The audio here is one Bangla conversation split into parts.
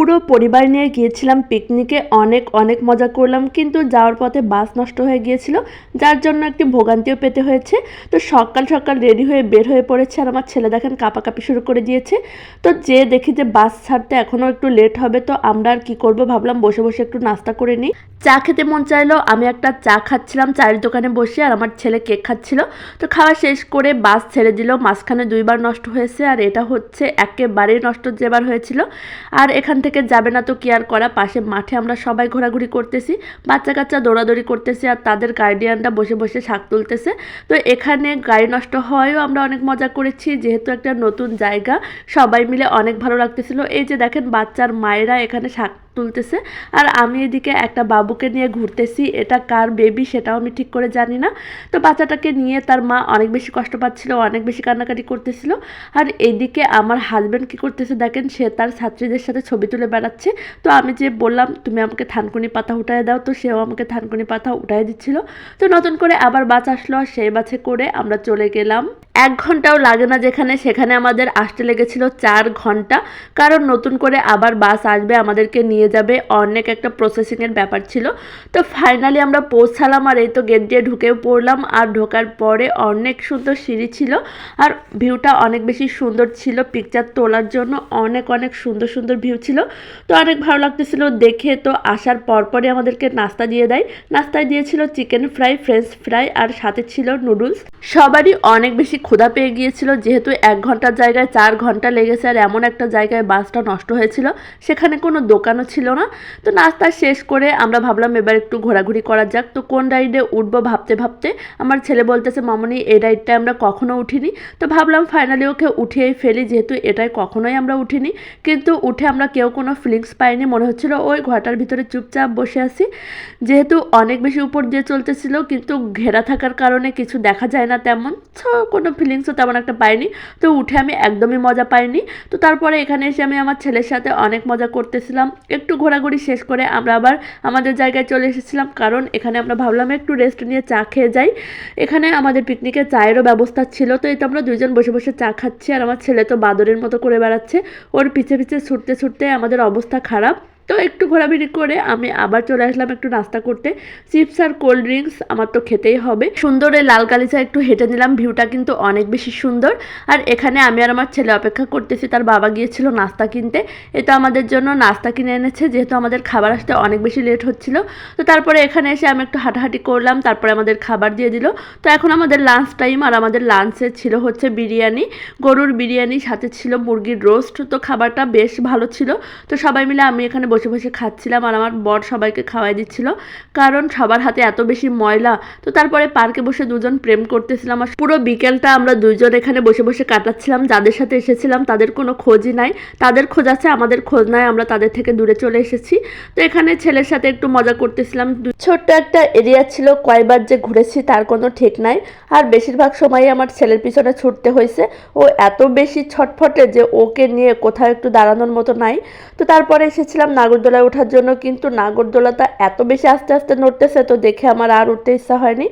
পুরো পরিবার নিয়ে গিয়েছিলাম পিকনিকে অনেক অনেক মজা করলাম, কিন্তু যাওয়ার পথে বাস নষ্ট হয়ে গিয়েছিল, যার জন্য একটি ভোগান্তিও পেতে হয়েছে। তো সকাল সকাল রেডি হয়ে বের হয়ে পড়েছে আর আমার ছেলে দেখেন কাঁপাকাঁপি শুরু করে দিয়েছে। তো যে দেখি যে বাস ছাড়তে এখনও একটু লেট হবে, তো আমরা আর কি করব ভাবলাম বসে বসে একটু নাস্তা করে নিই। চা খেতে মন চাইলো, আমি একটা চা খাচ্ছিলাম চায়ের দোকানে বসে আর আমার ছেলে কেক খাচ্ছিল। তো খাওয়া শেষ করে বাস ছেড়ে দিল, মাঝখানে দুইবার নষ্ট হয়েছে আর এটা হচ্ছে একেবারেই নষ্ট যেবার হয়েছিল। আর এখান যাবে না তো কেয়ার করা? পাশে মাঠে আমরা সবাই ঘোরাঘুরি করতেছি বাচ্চা কাচ্চা দৌড়াদৌড়ি করতেছি আর তাদের গার্ডিয়ানরা বসে বসে শাক তুলতেছে। তো এখানে গাড়ি নষ্ট হওয়ায়ও আমরা অনেক মজা করেছি, যেহেতু একটা নতুন জায়গা, সবাই মিলে অনেক ভালো লাগতেছিল। এই যে দেখেন, বাচ্চার মায়েরা এখানে শাক তুলতেছে। আর আমি এদিকে একটা বাবুকে নিয়ে ঘুরতেছি, এটা কার বেবি সেটাও আমি ঠিক করে জানি না। তো বাচ্চাটাকে নিয়ে তার মা অনেক বেশি কষ্ট পাচ্ছিল, অনেক বেশি কান্নাকাটি করতেছিল। আর এদিকে আমার হাজব্যান্ড কি করতেছে দেখেন, সে তার ছাত্রীদের সাথে ছবি তুলে বেড়াচ্ছে। তো আমি যে বললাম, তুমি আমাকে থানকুনি পাতা উঠায় দাও। তো সেও আমাকে থানকুনি পাতা উঠায় দিচ্ছিল। তো নতুন করে আবার বাস আসলো, আর সেই বাসে করে আমরা চলে গেলাম। এক ঘন্টাও লাগে না যেখানে, সেখানে আমাদের আসতে লেগেছিল চার ঘণ্টা। কারণ নতুন করে আবার বাস আসবে, আমাদেরকে নিয়ে যাবে। অনেক একটা প্রসেসিংয়ের ব্যাপার ছিল। তো ফাইনালি আমরা পৌঁছালাম আর এই তো গেট দিয়ে ঢুকেও পড়লাম। আর ঢোকার পরে অনেক সুন্দর সিঁড়ি ছিল। আর ভিউটা অনেক বেশি সুন্দর ছিল। পিকচার তোলার জন্য অনেক অনেক সুন্দর সুন্দর ভিউ ছিল। তো অনেক ভালো লাগতেছিল দেখে। তো আসার পরপরই আমাদেরকে নাস্তা দিয়ে দেয়। নাস্তায় দিয়েছিল চিকেন ফ্রাই ফ্রেঞ্চ ফ্রাই আর সাথে ছিল নুডলস সবারই অনেক বেশি ক্ষুধা পেয়ে গিয়েছিল। যেহেতু এক ঘণ্টার জায়গায় চার ঘণ্টা লেগেছে আর এমন একটা জায়গায় বাসটা নষ্ট হয়েছিল, সেখানে কোনো দোকানও ছিল না। তো নাস্তা শেষ করে আমরা ভাবলাম এবার একটু ঘোরাঘুরি করা যাক। তো কোন রাইডে উঠবো ভাবতে ভাবতে আমার ছেলে বলতেছে, মামনি এই রাইডটায় আমরা কখনো উঠিনি। তো ভাবলাম ফাইনালি ওকে উঠিয়েই ফেলি, যেহেতু এটাই কখনোই আমরা উঠিনি। কিন্তু উঠে আমরা কেউ কোনো ফিলিংস পাইনি। মনে হচ্ছিল, ওই ঘরটার ভিতরে চুপচাপ বসে আছি। যেহেতু অনেক বেশি উপর দিয়ে চলতেছিল, কিন্তু ঘেরা থাকার কারণে কিছু দেখা যায় না তেমন। কোনো ফিলিংসও তেমন একটা পাইনি। তো উঠে আমি একদমই মজা পাইনি। তো তারপরে এখানে এসে আমি আমার ছেলের সাথে অনেক মজা করতেছিলাম। একটু ঘোরাঘুরি শেষ করে আমরা আবার আমাদের জায়গায় চলে এসেছিলাম। কারণ এখানে আমরা ভাবলাম একটু রেস্ট নিয়ে চা খেয়ে যাই। এখানে আমাদের পিকনিকে চায়েরও ব্যবস্থা ছিল। তো তো আমরা দুজন বসে বসে চা খাচ্ছি। আর আমার ছেলে তো বাদরের মতো করে বেড়াচ্ছে। ওর পিছে পিছে ছুটতে ছুটতে আমাদের অবস্থা খারাপ। তো একটু ঘোরাঘুরি করে আমি আবার চলে আসলাম একটু নাস্তা করতে। চিপস আর কোল্ড ড্রিঙ্কস আমার তো খেতেই হবে। সুন্দর এই লাল গালিচা একটু হেঁটে নিলাম, ভিউটা কিন্তু অনেক বেশি সুন্দর। আর এখানে আমি আর আমার ছেলে অপেক্ষা করতেছি, তার বাবা গিয়েছিল নাস্তা কিনতে। এটা আমাদের জন্য নাস্তা কিনে এনেছে, যেহেতু আমাদের খাবার আসতে অনেক বেশি লেট হচ্ছিল। তো তারপরে এখানে এসে আমি একটু হাঁটাহাঁটি করলাম, তারপরে আমাদের খাবার দিয়ে দিল। তো এখন আমাদের লাঞ্চ টাইম আর আমাদের লাঞ্চে ছিল হচ্ছে বিরিয়ানি। গরুর বিরিয়ানি, সাথে ছিল মুরগির রোস্ট তো খাবারটা বেশ ভালো ছিল। তো সবাই মিলে আমি এখানে বসে বসে খাচ্ছিলাম আর আমার বর সবাইকে খাওয়াই দিচ্ছিল। কারণ সবার হাতে এত বেশি ময়লা। তো তারপরে পার্কে বসে দুজন প্রেম করতেছিলাম আর পুরো বিকেলটা আমরা দুজন এখানে বসে বসে কাটাচ্ছিলাম। যাদের সাথে এসেছিলাম, তাদের কোনো খোঁজই নাই। তাদের খোঁজ আছে, আমাদের খোঁজ নাই। আমরা তাদের থেকে দূরে চলে এসেছি। তো এখানে ছেলের সাথে একটু মজা করতেছিলাম। ছোট্ট একটা এরিয়া ছিল, কয়বার যে ঘুরেছি তার কোনো ঠিক নাই। আর বেশিরভাগ সময়ই আমার ছেলের পিছনে ছুটতে হয়েছে। ও এত বেশি ছটফটে যে ওকে নিয়ে কোথাও একটু দাঁড়ানোর মতো নাই। তো তারপরে এসেছিলাম নাগরদোলায় ওঠার জন্য, কিন্তু নাগরদোলাটা এত বেশি আস্তে আস্তে নড়তেছে তো দেখে আমার আর উঠতে ইচ্ছা হয়নি।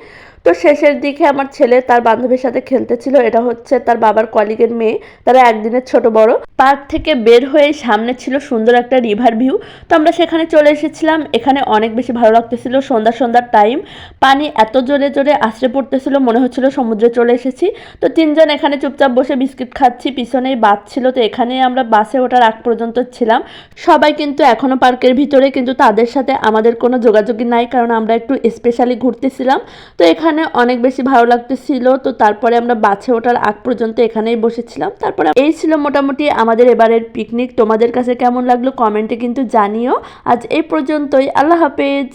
তো শেষের দিকে আমার ছেলে তার বান্ধবীর সাথে খেলতেছিল। এটা হচ্ছে তার বাবার কলিগের মেয়ে। তারা একদিনের ছোট বড়। পার্ক থেকে বের হয়ে সামনে ছিল সুন্দর একটা রিভার ভিউ। তো আমরা সেখানে চলে এসেছিলাম। এখানে অনেক বেশি ভালো লাগতেছিল। সন্ধ্যা সন্ধ্যার টাইম। পানি এত জোরে জোরে আশ্রে পড়তেছিল। মনে হচ্ছিল সমুদ্রে চলে এসেছি। তো তিনজন এখানে চুপচাপ বসে বিস্কিট খাচ্ছি। পিছনেই বাস ছিল। তো এখানেই আমরা বাসে ওঠার আগ পর্যন্ত ছিলাম। সবাই কিন্তু এখনও পার্কের ভিতরে। কিন্তু তাদের সাথে আমাদের কোনো যোগাযোগই নাই। কারণ আমরা একটু স্পেশালি ঘুরতেছিলাম। তো এখানে অনেক বেশি ভালো লাগতেছিল। তো তারপরে আমরা বাছে ওঠার আগ পর্যন্ত এখানেই বসেছিলাম। তারপরে এই ছিল মোটামুটি আমাদের এবারের পিকনিক তোমাদের কাছে কেমন লাগল? কমেন্টে কিন্তু জানিও। আজ এই পর্যন্তই। আল্লাহ হাফেজ।